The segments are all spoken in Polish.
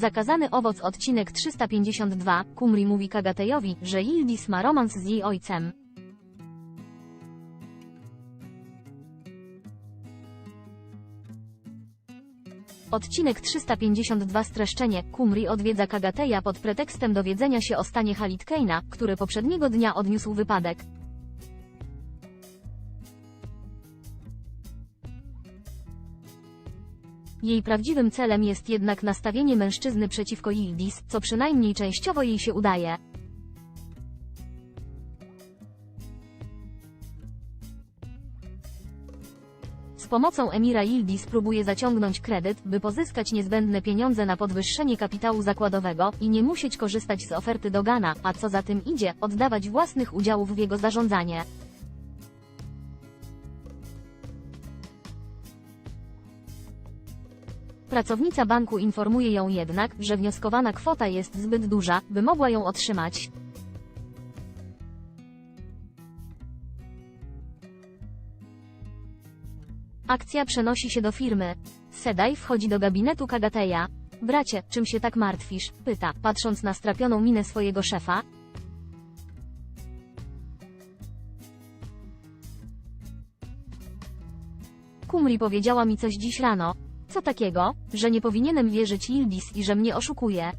Zakazany owoc odcinek 352. Kumri mówi Kagatejowi, że Yildiz ma romans z jej ojcem. Odcinek 352 Streszczenie. Kumri odwiedza Kagateja pod pretekstem dowiedzenia się o stanie Halitkeina, który poprzedniego dnia odniósł wypadek. Jej prawdziwym celem jest jednak nastawienie mężczyzny przeciwko Yildiz, co przynajmniej częściowo jej się udaje. Z pomocą Emira Yildiz próbuje zaciągnąć kredyt, by pozyskać niezbędne pieniądze na podwyższenie kapitału zakładowego i nie musieć korzystać z oferty Dogana, a co za tym idzie, oddawać własnych udziałów w jego zarządzanie. Pracownica banku informuje ją jednak, że wnioskowana kwota jest zbyt duża, by mogła ją otrzymać. Akcja przenosi się do firmy. Sedaj wchodzi do gabinetu Kagateja. Bracie, czym się tak martwisz? Pyta, patrząc na strapioną minę swojego szefa. Kumri powiedziała mi coś dziś rano. Co takiego, że nie powinienem wierzyć Yildiz i że mnie oszukuje?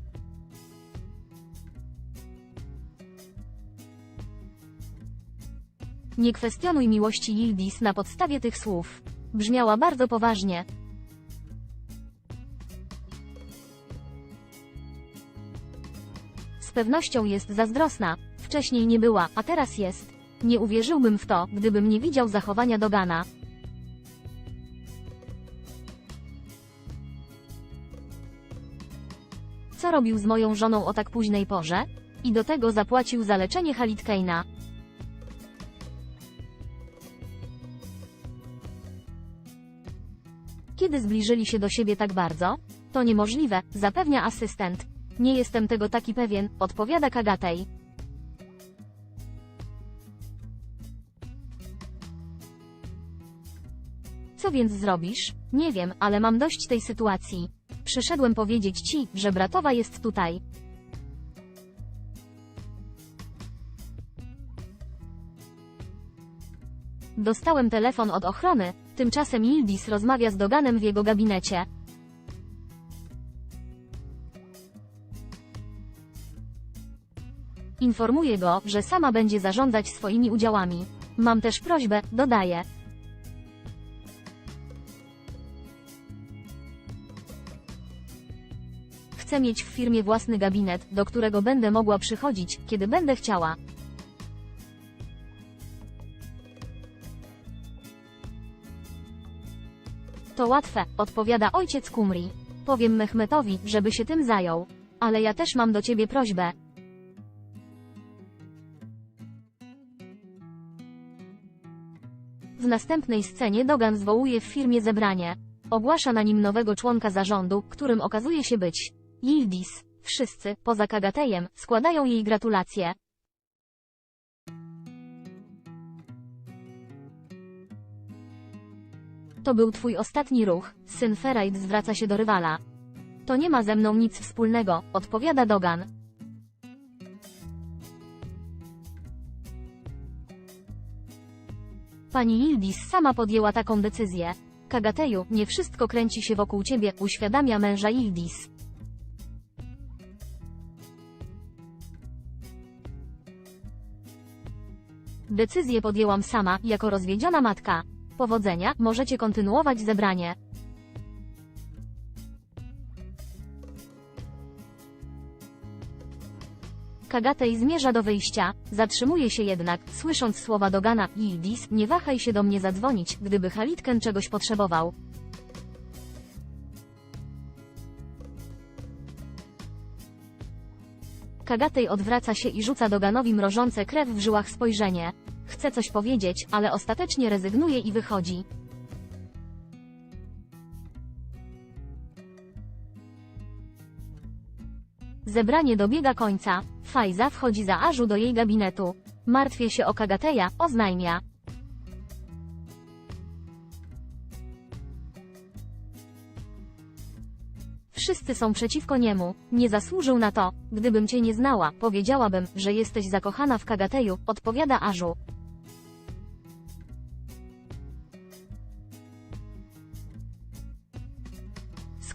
Nie kwestionuj miłości Yildiz na podstawie tych słów. Brzmiała bardzo poważnie. Z pewnością jest zazdrosna. Wcześniej nie była, a teraz jest. Nie uwierzyłbym w to, gdybym nie widział zachowania Dogana. Robił z moją żoną o tak późnej porze? I do tego zapłacił za leczenie Halitkeina. Kiedy zbliżyli się do siebie tak bardzo? To niemożliwe, zapewnia asystent. Nie jestem tego taki pewien, odpowiada Kagatej. Co więc zrobisz? Nie wiem, ale mam dość tej sytuacji. Przyszedłem powiedzieć ci, że bratowa jest tutaj. Dostałem telefon od ochrony, tymczasem Yildiz rozmawia z Doganem w jego gabinecie. Informuje go, że sama będzie zarządzać swoimi udziałami. Mam też prośbę, dodaje. Chcę mieć w firmie własny gabinet, do którego będę mogła przychodzić, kiedy będę chciała. To łatwe, odpowiada ojciec Kumri. Powiem Mehmetowi, żeby się tym zajął. Ale ja też mam do ciebie prośbę. W następnej scenie Dogan zwołuje w firmie zebranie. Ogłasza na nim nowego członka zarządu, którym okazuje się być Yildiz. Wszyscy, poza Kagatejem, składają jej gratulacje. To był twój ostatni ruch, syn Ferajt zwraca się do rywala. To nie ma ze mną nic wspólnego, odpowiada Dogan. Pani Yildiz sama podjęła taką decyzję. Kagateju, nie wszystko kręci się wokół ciebie, uświadamia męża Yildiz. Decyzję podjęłam sama, jako rozwiedziona matka. Powodzenia, możecie kontynuować zebranie. Kagatej zmierza do wyjścia, zatrzymuje się jednak, słysząc słowa Dogana, Yildiz, nie wahaj się do mnie zadzwonić, gdyby Halitken czegoś potrzebował. Kagatej odwraca się i rzuca Doganowi mrożące krew w żyłach spojrzenie. Chce coś powiedzieć, ale ostatecznie rezygnuje i wychodzi. Zebranie dobiega końca. Fajza wchodzi za Ażu do jej gabinetu. Martwię się o Kagateja, oznajmia. Wszyscy są przeciwko niemu. Nie zasłużył na to. Gdybym cię nie znała, powiedziałabym, że jesteś zakochana w Kagateju, odpowiada Ażu.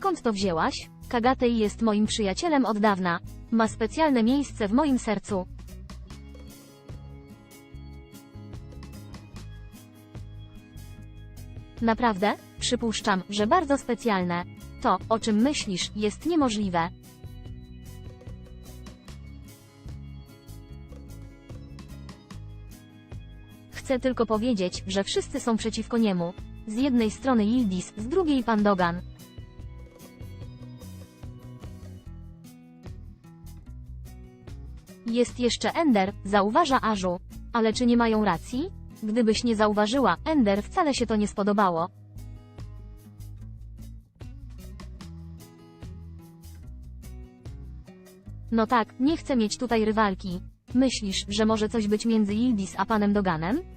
Skąd to wzięłaś? Kagatej jest moim przyjacielem od dawna. Ma specjalne miejsce w moim sercu. Naprawdę? Przypuszczam, że bardzo specjalne. To, o czym myślisz, jest niemożliwe. Chcę tylko powiedzieć, że wszyscy są przeciwko niemu. Z jednej strony Yildiz, z drugiej Pandogan. Jest jeszcze Ender, zauważa Ażu. Ale czy nie mają racji? Gdybyś nie zauważyła, Ender wcale się to nie spodobało. No tak, nie chcę mieć tutaj rywalki. Myślisz, że może coś być między Yildiz a panem Doganem?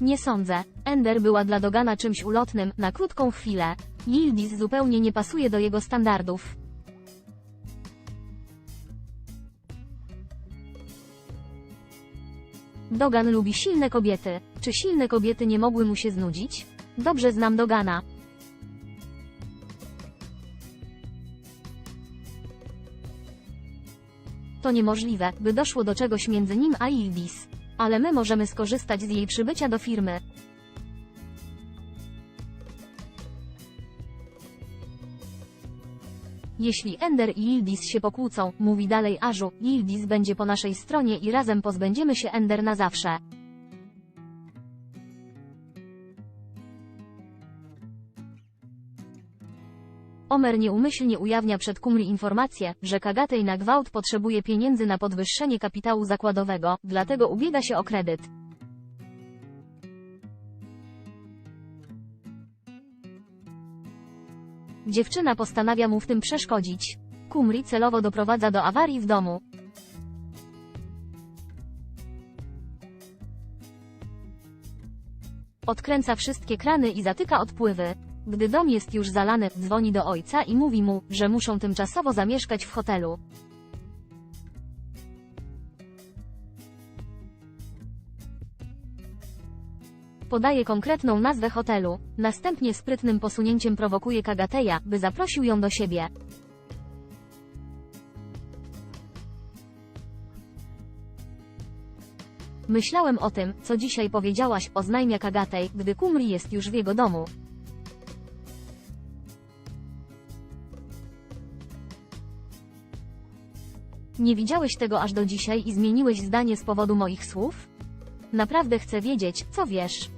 Nie sądzę. Ender była dla Dogana czymś ulotnym, na krótką chwilę. Yildiz zupełnie nie pasuje do jego standardów. Dogan lubi silne kobiety. Czy silne kobiety nie mogły mu się znudzić? Dobrze znam Dogana. To niemożliwe, by doszło do czegoś między nim a Yildiz. Ale my możemy skorzystać z jej przybycia do firmy. Jeśli Ender i Yildiz się pokłócą, mówi dalej Ażu, Yildiz będzie po naszej stronie i razem pozbędziemy się Ender na zawsze. Omer nieumyślnie ujawnia przed Kumri informację, że Kagatej na gwałt potrzebuje pieniędzy na podwyższenie kapitału zakładowego, dlatego ubiega się o kredyt. Dziewczyna postanawia mu w tym przeszkodzić. Kumri celowo doprowadza do awarii w domu. Odkręca wszystkie krany i zatyka odpływy. Gdy dom jest już zalany, dzwoni do ojca i mówi mu, że muszą tymczasowo zamieszkać w hotelu. Podaje konkretną nazwę hotelu. Następnie sprytnym posunięciem prowokuje Kagateja, by zaprosił ją do siebie. Myślałem o tym, co dzisiaj powiedziałaś, oznajmia Kagatej, gdy Kumri jest już w jego domu. Nie widziałeś tego aż do dzisiaj i zmieniłeś zdanie z powodu moich słów? Naprawdę chcę wiedzieć, co wiesz.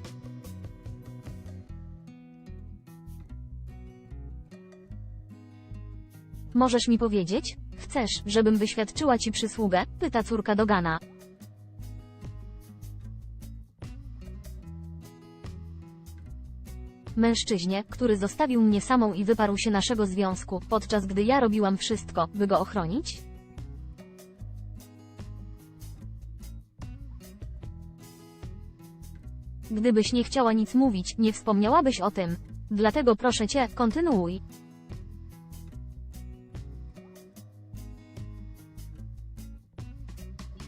Możesz mi powiedzieć? Chcesz, żebym wyświadczyła ci przysługę? Pyta córka Dogana. Mężczyźnie, który zostawił mnie samą i wyparł się naszego związku, podczas gdy ja robiłam wszystko, by go ochronić? Gdybyś nie chciała nic mówić, nie wspomniałabyś o tym. Dlatego proszę cię, kontynuuj.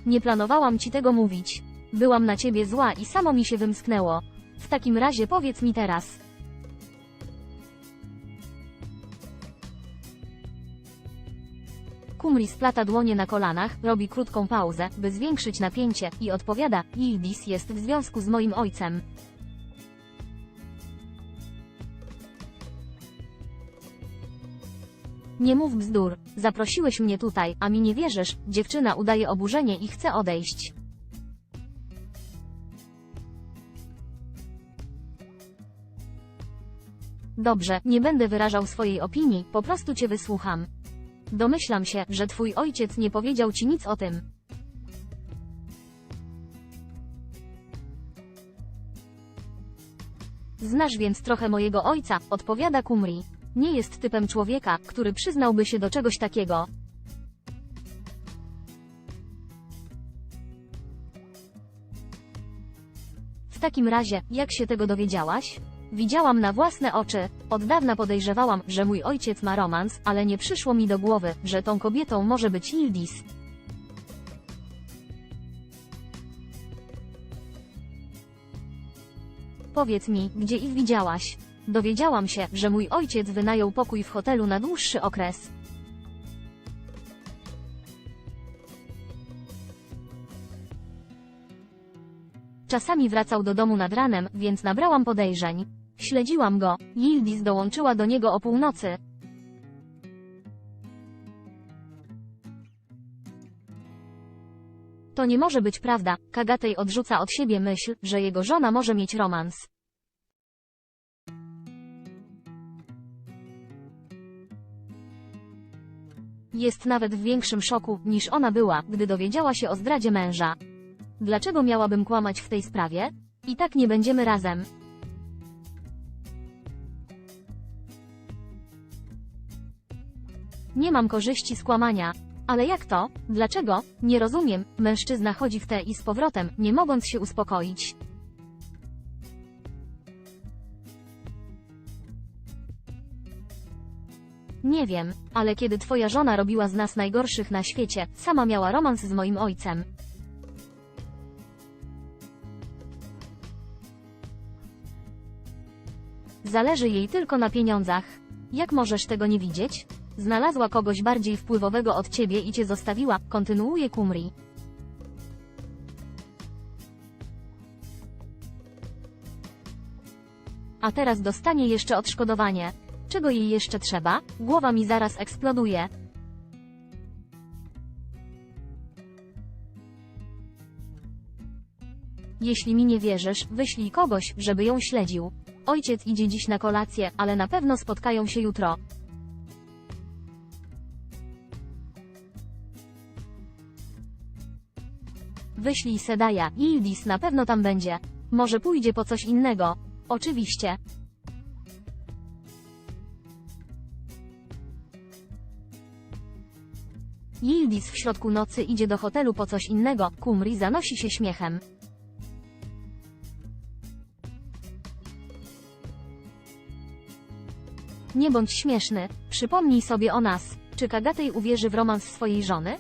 Nie planowałam ci tego mówić. Byłam na ciebie zła i samo mi się wymsknęło. W takim razie powiedz mi teraz. Kumri splata dłonie na kolanach, robi krótką pauzę, by zwiększyć napięcie, i odpowiada, Yildiz jest w związku z moim ojcem. Nie mów bzdur. Zaprosiłeś mnie tutaj, a mi nie wierzysz. Dziewczyna udaje oburzenie i chce odejść. Dobrze, nie będę wyrażał swojej opinii, po prostu cię wysłucham. Domyślam się, że twój ojciec nie powiedział ci nic o tym. Znasz więc trochę mojego ojca, odpowiada Kumri. Nie jest typem człowieka, który przyznałby się do czegoś takiego. W takim razie, jak się tego dowiedziałaś? Widziałam na własne oczy. Od dawna podejrzewałam, że mój ojciec ma romans, ale nie przyszło mi do głowy, że tą kobietą może być Yildiz. Powiedz mi, gdzie ich widziałaś? Dowiedziałam się, że mój ojciec wynajął pokój w hotelu na dłuższy okres. Czasami wracał do domu nad ranem, więc nabrałam podejrzeń. Śledziłam go. Yildiz dołączyła do niego o północy. To nie może być prawda. Kagatej odrzuca od siebie myśl, że jego żona może mieć romans. Jest nawet w większym szoku, niż ona była, gdy dowiedziała się o zdradzie męża. Dlaczego miałabym kłamać w tej sprawie? I tak nie będziemy razem. Nie mam korzyści z kłamania. Ale jak to? Dlaczego? Nie rozumiem. Mężczyzna chodzi w te i z powrotem, nie mogąc się uspokoić. Nie wiem, ale kiedy twoja żona robiła z nas najgorszych na świecie, sama miała romans z moim ojcem. Zależy jej tylko na pieniądzach. Jak możesz tego nie widzieć? Znalazła kogoś bardziej wpływowego od ciebie i cię zostawiła, kontynuuje Kumri. A teraz dostanie jeszcze odszkodowanie. Czego jej jeszcze trzeba? Głowa mi zaraz eksploduje. Jeśli mi nie wierzysz, wyślij kogoś, żeby ją śledził. Ojciec idzie dziś na kolację, ale na pewno spotkają się jutro. Wyślij Sedaja, Yildiz na pewno tam będzie. Może pójdzie po coś innego. Oczywiście. Yildiz w środku nocy idzie do hotelu po coś innego, Kumri zanosi się śmiechem. Nie bądź śmieszny, przypomnij sobie o nas. Czy Kagatej uwierzy w romans swojej żony?